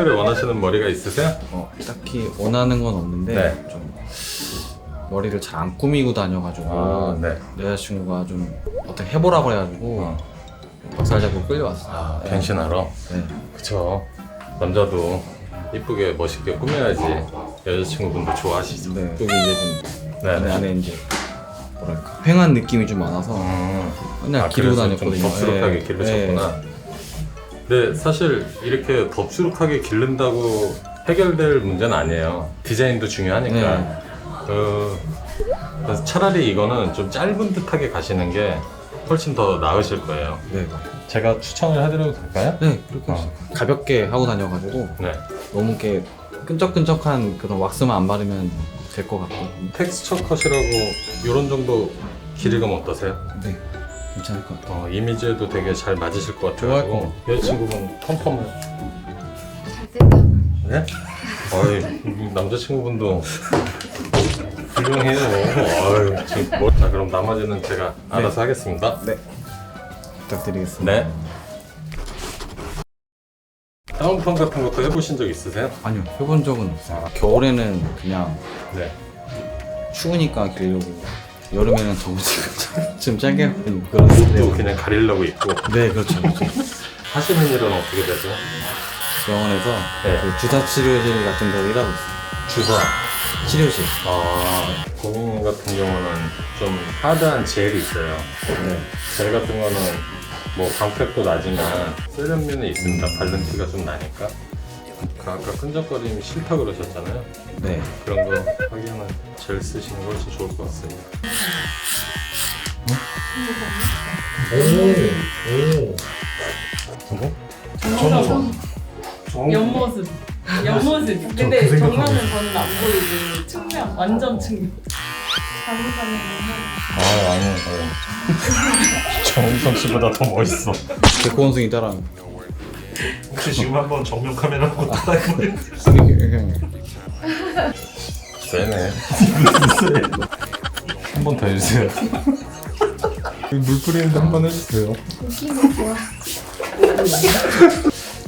특별히 원하시는 머리가 있으세요? 어, 딱히 원하는 건 없는데 네. 좀 머리를 잘 안 꾸미고 다녀가지고 아, 네. 내 여자친구가 좀 어떻게 해보라고 해가지고 어. 박살 잡고 끌려왔어요. 아, 변신하러? 네. 그쵸. 남자도 이쁘게 멋있게 꾸며야지 여자친구분도 좋아하시죠. 네. 여기 이제 좀 네, 네. 안에 이제 뭐랄까 휑한 느낌이 좀 많아서 음. 그냥 아, 기르고 그래서 다녔거든요. 좀 덥수룩하게 네. 기르셨구나. 근데 사실 이렇게 덥수룩하게 기른다고 해결될 문제는 아니에요. 디자인도 중요하니까. 네. 그, 그래서 차라리 이거는 좀 짧은 듯하게 가시는 게 훨씬 더 나으실 거예요. 네. 제가 추천을 해드려도 될까요? 네. 그렇게 어. 가볍게 하고 다녀가지고 네. 너무 이렇게 끈적끈적한 그런 왁스만 안 바르면 될 것 같고. 텍스처 컷이라고 이런 정도 길이감 어떠세요? 네. 괜찮을 것 같아요. 어, 이미지에도 되게 잘 맞으실 것 좋아할 같아요. 것 여자친구분 펌펌을. 잘생겼 네? 어이, 남자친구분도 훌륭해요. 어이, 지금 뭐, 자, 그럼 나머지는 제가 알아서 하겠습니다. 네. 부탁드리겠습니다. 네. 다운펌 같은 것도 해보신 적 있으세요? 아니요. 해본 적은 없어요. 겨울에는 그냥 네. 추우니까 기르려고 여름에는 더우니까 좀 짧게 하는 그런 옷도 스타일. 그냥 가리려고 입고 네 그렇죠, 그렇죠. 하시는 일은 어떻게 되세요? 병원에서 네. 그 주사 치료실 같은 데 일하고 있어요 주사. 치료실 아, 고객님 같은 경우는 좀 하드한 젤이 있어요. 네. 젤 같은 거는 뭐 광택도 나지만 세련미는 있습니다. 바른 티가 좀 나니까. 그 아까 끈적거림이 싫다 그러셨잖아요. 네. 그런 거 하기에는 젤 쓰시는 게 훨씬 좋을 것 같습니다. 오, 오. 정모습. 옆모습. 옆모습. 근데 정면은 저는 안 보이고 측면 완전 측면. 잘못하면 아, 아니요. 네. 정우성 씨보다 더 멋있어. 백호원숭이 따라하는 혹시 지금 한번 정면 카메라 한번 따라해볼래요? 세네. 한 번 더 해주세요. 물 뿌리는데 한 번 해주세요.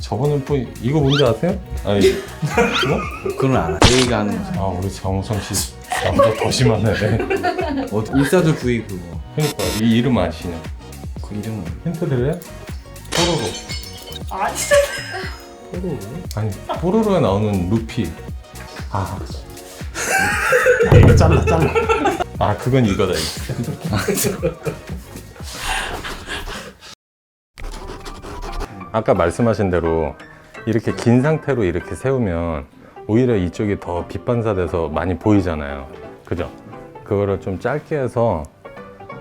저번에 또 이거 뭔지 아세요? 아니, 뭐? 그건 알아 A가 하는 거죠 아 우리 정우성 씨 나보다 더 심하네. 어, 인사들 부위 그거 그러니까 이 이름 아시냐? 그 이름은 힌트 드려요? 뽀로로. 아 진짜. 뽀로로? 아니 뽀로로에 나오는 루피. 아. 이거 잘라 잘라 아 그건 이거다 이거. 아까 말씀하신 대로 이렇게 긴 상태로 이렇게 세우면 오히려 이쪽이 더 빛반사돼서 많이 보이잖아요. 그죠? 그거를 좀 짧게 해서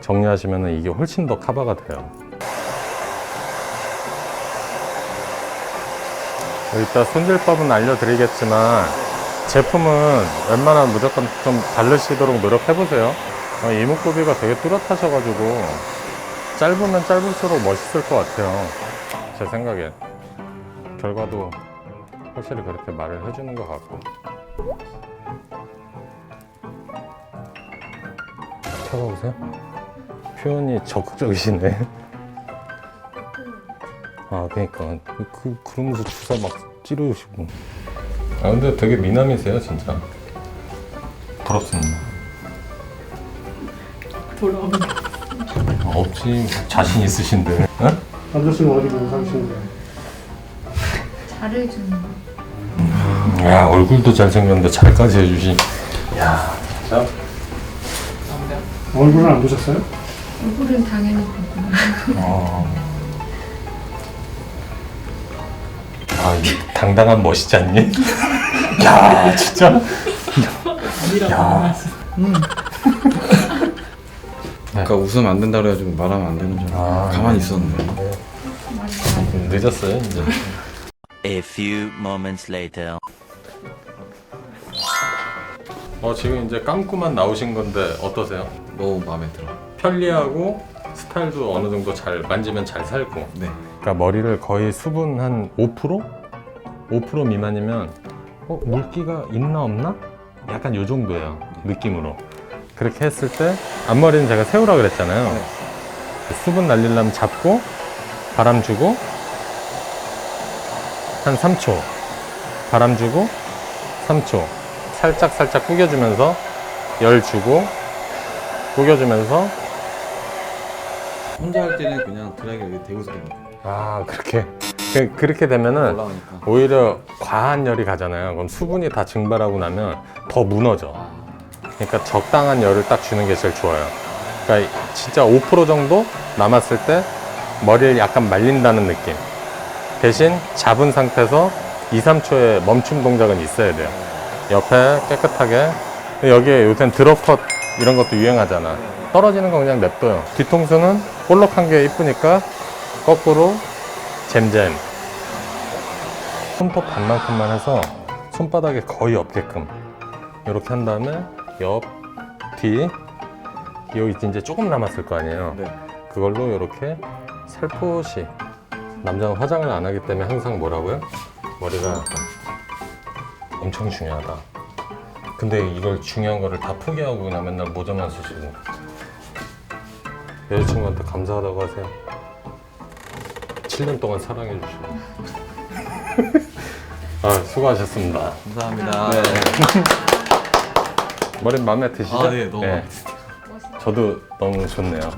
정리하시면 이게 훨씬 더 커버가 돼요. 이따 손질법은 알려드리겠지만 제품은 웬만하면 무조건 좀 바르시도록 노력해보세요. 어, 이목구비가 되게 뚜렷하셔가지고 짧으면 짧을수록 멋있을 것 같아요. 제 생각엔. 결과도 확실히 그렇게 말을 해주는 것 같고. 켜봐보세요. 표현이 적극적이시네. 아, 그니까. 그, 그러면서 주사 막 찌르시고. 아, 근데 되게 미남이세요, 진짜. 부럽습니다. 돌아오는. 아, 없지. 자신 있으신데. 어? 남자친구 어디 보고 사시는데 잘해주는 거. 야, 얼굴도 잘생겼는데 잘까지 해주시. 야, 진짜. 얼굴은 안 보셨어요? 얼굴은 당연히 보고. 어. 아, 이 당당한 멋이지 않니? 야, 진짜. 야. 아까 웃으면 안 된다 그래가지고 말하면 안 되는 줄 알고 아, 가만히 네. 있었는데 늦었어요, 이제. A few moments later. 어, 지금 이제 감고만 나오신 건데 어떠세요? 너무 마음에 들어 편리하고 스타일도 어느 정도 잘 만지면 잘 살고. 네 그러니까 머리를 거의 수분 한 5%? 5% 미만이면 어, 물기가 있나 없나? 약간 요 정도예요 느낌으로 그렇게 했을 때 앞머리는 제가 세우라 그랬잖아요 네. 그 수분 날리려면 잡고 바람 주고 한 3초 바람 주고 3초 살짝 살짝 구겨주면서 열 주고 구겨주면서 혼자 할 때는 그냥 드라이기 여기 대고서 됩니다. 아 그렇게 그- 그렇게 되면은 올라오니까. 오히려 과한 열이 가잖아요. 그럼 수분이 다 증발하고 나면 더 무너져. 그러니까 적당한 열을 딱 주는 게 제일 좋아요. 그러니까 진짜 5% 정도 남았을 때 머리를 약간 말린다는 느낌. 대신 잡은 상태에서 2, 3초의 멈춤 동작은 있어야 돼요. 옆에 깨끗하게. 여기에 요새는 드롭컷 이런 것도 유행하잖아. 떨어지는 거 그냥 냅둬요. 뒤통수는 볼록한 게 이쁘니까 거꾸로 잼잼. 손톱 반만큼만 해서 손바닥에 거의 없게끔 이렇게 한 다음에 옆, 뒤 여기 이제 조금 남았을 거 아니에요 네. 그걸로 이렇게 살포시 남자는 화장을 안 하기 때문에 항상 뭐라고요? 머리가 엄청 중요하다 근데 이걸 중요한 거를 다 포기하고 그냥 맨날 모자만 쓰시고 여자친구한테 감사하다고 하세요 7년 동안 사랑해 주시고 아 수고하셨습니다 감사합니다. 네. 머리 마음에 드시죠? 아, 네, 너무 마음에 저도 너무 좋네요.